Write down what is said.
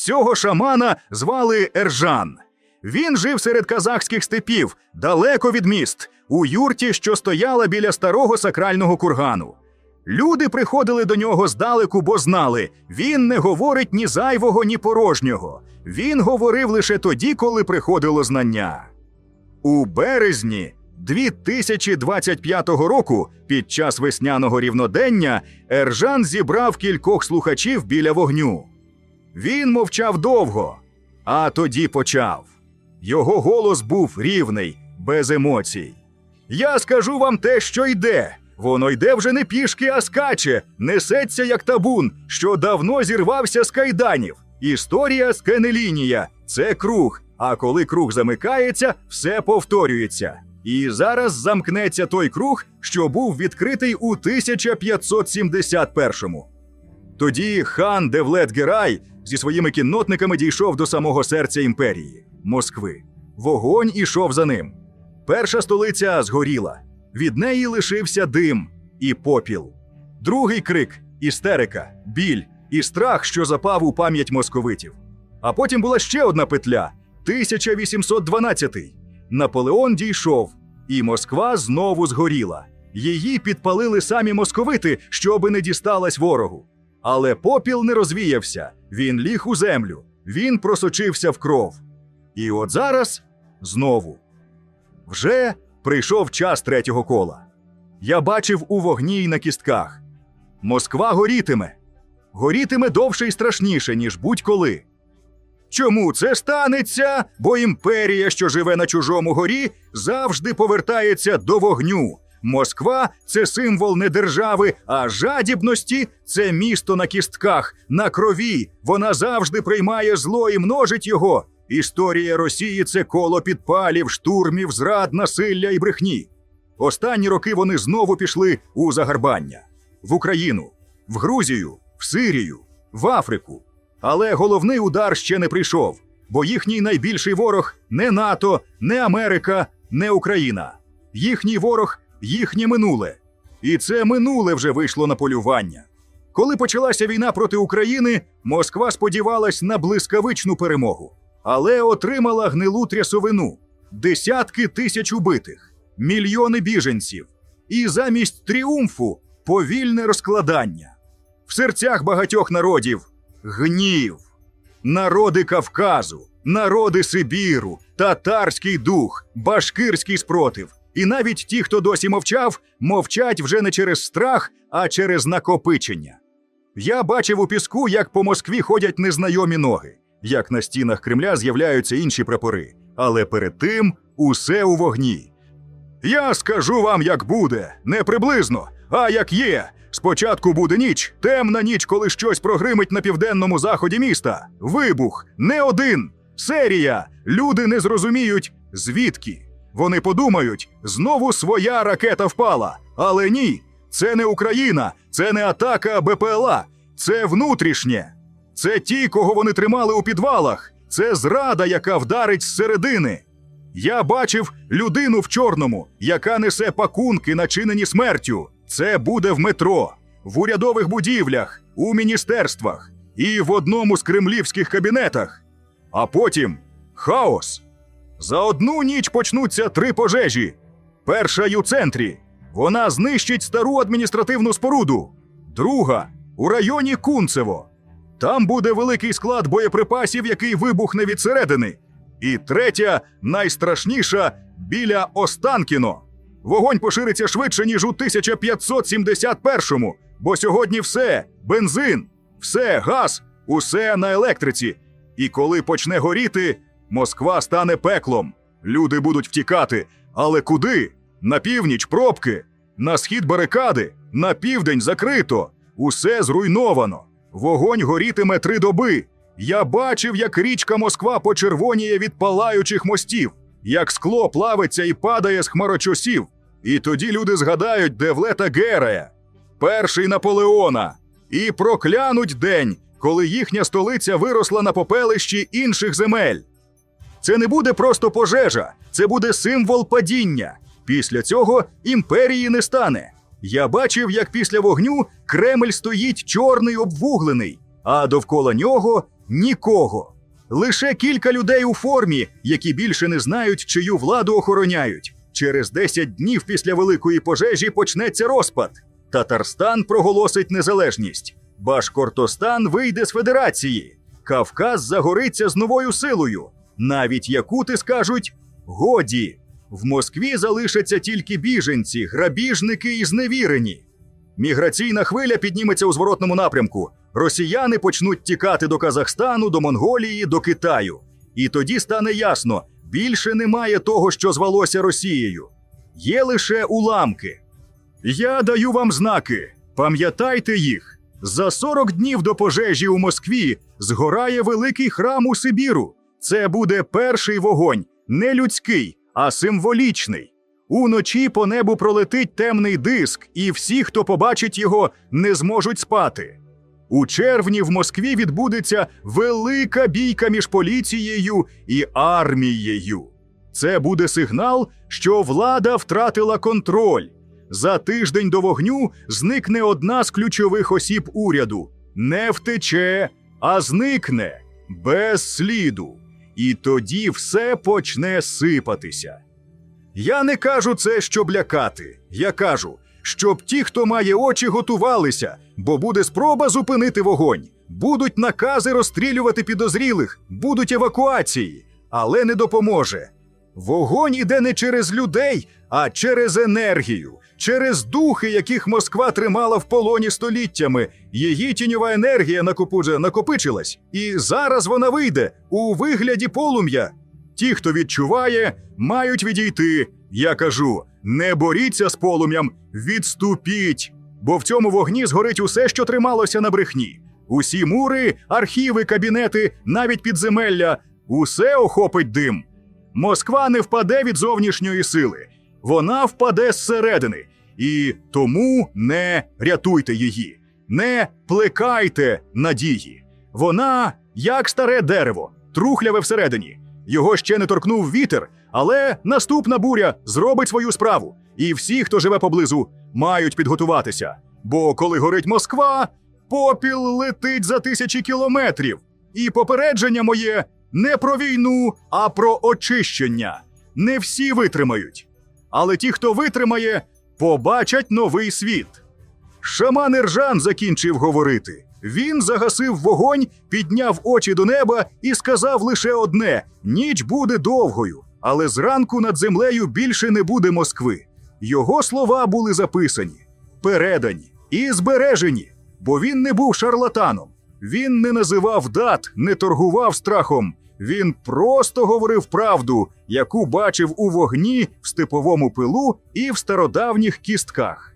Цього шамана звали Ержан. Він жив серед казахських степів, далеко від міст, у юрті, що стояла біля старого сакрального кургану. Люди приходили до нього здалеку, бо знали, він не говорить ні зайвого, ні порожнього. Він говорив лише тоді, коли приходило знання. У березні 2025 року, під час весняного рівнодення, Ержан зібрав кількох слухачів біля вогню. Він мовчав довго, а тоді почав. Його голос був рівний, без емоцій. Я скажу вам те, що йде. Воно йде вже не пішки, а скаче, несеться як табун, що давно зірвався з кайданів. Історія скенелінія це круг. А коли круг замикається, все повторюється. І зараз замкнеться той круг, що був відкритий у 1571-му. Тоді хан Девлет Герай зі своїми кіннотниками дійшов до самого серця імперії Москви. Вогонь ішов за ним. Перша столиця згоріла. Від неї лишився дим і попіл. Другий крик істерика, біль і страх, що запав у пам'ять московитів. А потім була ще одна петля 1812. Наполеон дійшов, і Москва знову згоріла. Її підпалили самі московити, щоби не дісталась ворогу. Але попіл не розвіявся, він ліг у землю, він просочився в кров. І от зараз знову. Вже прийшов час третього кола. Я бачив у вогні й на кістках. Москва горітиме. Горітиме довше і страшніше, ніж будь-коли. Чому це станеться? Бо імперія, що живе на чужому горі, завжди повертається до вогню. Москва це символ не держави, а жадібності це місто на кістках, на крові. Вона завжди приймає зло і множить його. Історія Росії це коло підпалів, штурмів, зрад, насилля і брехні. Останні роки вони знову пішли у загарбання в Україну, в Грузію, в Сирію, в Африку. Але головний удар ще не прийшов, бо їхній найбільший ворог не НАТО, не Америка, не Україна. Їхній ворог їхнє минуле. І це минуле вже вийшло на полювання. Коли почалася війна проти України, Москва сподівалась на блискавичну перемогу, але отримала гнилу трясовину, десятки тисяч убитих, мільйони біженців, і замість тріумфу повільне розкладання. В серцях багатьох народів гнів, народи Кавказу, народи Сибіру, татарський дух, башкирський спротив. І навіть ті, хто досі мовчав, мовчать вже не через страх, а через накопичення. Я бачив у піску, як по Москві ходять незнайомі ноги, як на стінах Кремля з'являються інші прапори, але перед тим усе у вогні. Я скажу вам, як буде, не приблизно, а як є. Спочатку буде ніч, темна ніч, коли щось прогримить на південному заході міста. Вибух, не один, серія. Люди не зрозуміють, звідки. Вони подумають, знову своя ракета впала. Але ні, це не Україна, це не атака БПЛА, це внутрішнє. Це ті, кого вони тримали у підвалах. Це зрада, яка вдарить зсередини. Я бачив людину в чорному, яка несе пакунки, начинені смертю. Це буде в метро, в урядових будівлях, у міністерствах і в одному з кремлівських кабінетах. А потім хаос. За одну ніч почнуться три пожежі. Перша у центрі. Вона знищить стару адміністративну споруду. Друга у районі Кунцево. Там буде великий склад боєприпасів, який вибухне від середини. І третя, найстрашніша біля Останкіно. Вогонь пошириться швидше, ніж у 1571-му, бо сьогодні все бензин, все газ, усе на електриці. І коли почне горіти, Москва стане пеклом. Люди будуть втікати. Але куди? На північ пробки, на схід барикади, на південь закрито. Усе зруйновано. Вогонь горітиме три доби. Я бачив, як річка Москва почервоніє від палаючих мостів, як скло плавиться і падає з хмарочосів. І тоді люди згадають Девлета Герея, перший Наполеона, і проклянуть день, коли їхня столиця виросла на попелищі інших земель. Це не буде просто пожежа, це буде символ падіння. Після цього імперії не стане. Я бачив, як після вогню Кремль стоїть чорний обвуглений, а довкола нього нікого. Лише кілька людей у формі, які більше не знають, чию владу охороняють. Через 10 днів після великої пожежі почнеться розпад. Татарстан проголосить незалежність. Башкортостан вийде з федерації. Кавказ загориться з новою силою. Навіть якути скажуть годі. В Москві залишаться тільки біженці, грабіжники і зневірені. Міграційна хвиля підніметься у зворотному напрямку. Росіяни почнуть тікати до Казахстану, до Монголії, до Китаю. І тоді стане ясно: більше немає того, що звалося Росією. Є лише уламки. Я даю вам знаки. Пам'ятайте їх. За 40 днів до пожежі у Москві згорає великий храм у Сибіру. Це буде перший вогонь, не людський, а символічний. Уночі по небу пролетить темний диск, і всі, хто побачить його, не зможуть спати. У червні в Москві відбудеться велика бійка між поліцією і армією. Це буде сигнал, що влада втратила контроль. За тиждень до вогню зникне одна з ключових осіб уряду. Не втече, а зникне без сліду. І тоді все почне сипатися. Я не кажу це, щоб лякати. Я кажу, щоб ті, хто має очі, готувалися, бо буде спроба зупинити вогонь. Будуть накази розстрілювати підозрілих, будуть евакуації, але не допоможе. Вогонь іде не через людей, а через енергію, через духи, яких Москва тримала в полоні століттями. Її тіньова енергія накопуже накопичилась, і зараз вона вийде у вигляді полум'я. Ті, хто відчуває, мають відійти. Я кажу: не боріться з полум'ям, відступіть, бо в цьому вогні згорить усе, що трималося на брехні. Усі мури, архіви, кабінети, навіть підземелля, усе охопить дим. Москва не впаде від зовнішньої сили, вона впаде зсередини. І тому не рятуйте її, не плекайте надії. Вона як старе дерево, трухляве всередині. Його ще не торкнув вітер, але наступна буря зробить свою справу. І всі, хто живе поблизу, мають підготуватися. Бо коли горить Москва, попіл летить за тисячі кілометрів. І попередження моє не про війну, а про очищення. Не всі витримають. Але ті, хто витримає, побачать новий світ. Шаман Іржан закінчив говорити. Він загасив вогонь, підняв очі до неба і сказав лише одне: ніч буде довгою, але зранку над землею більше не буде Москви. Його слова були записані, передані і збережені, бо він не був шарлатаном. Він не називав дат, не торгував страхом. Він просто говорив правду, яку бачив у вогні, в степовому пилу і в стародавніх кістках.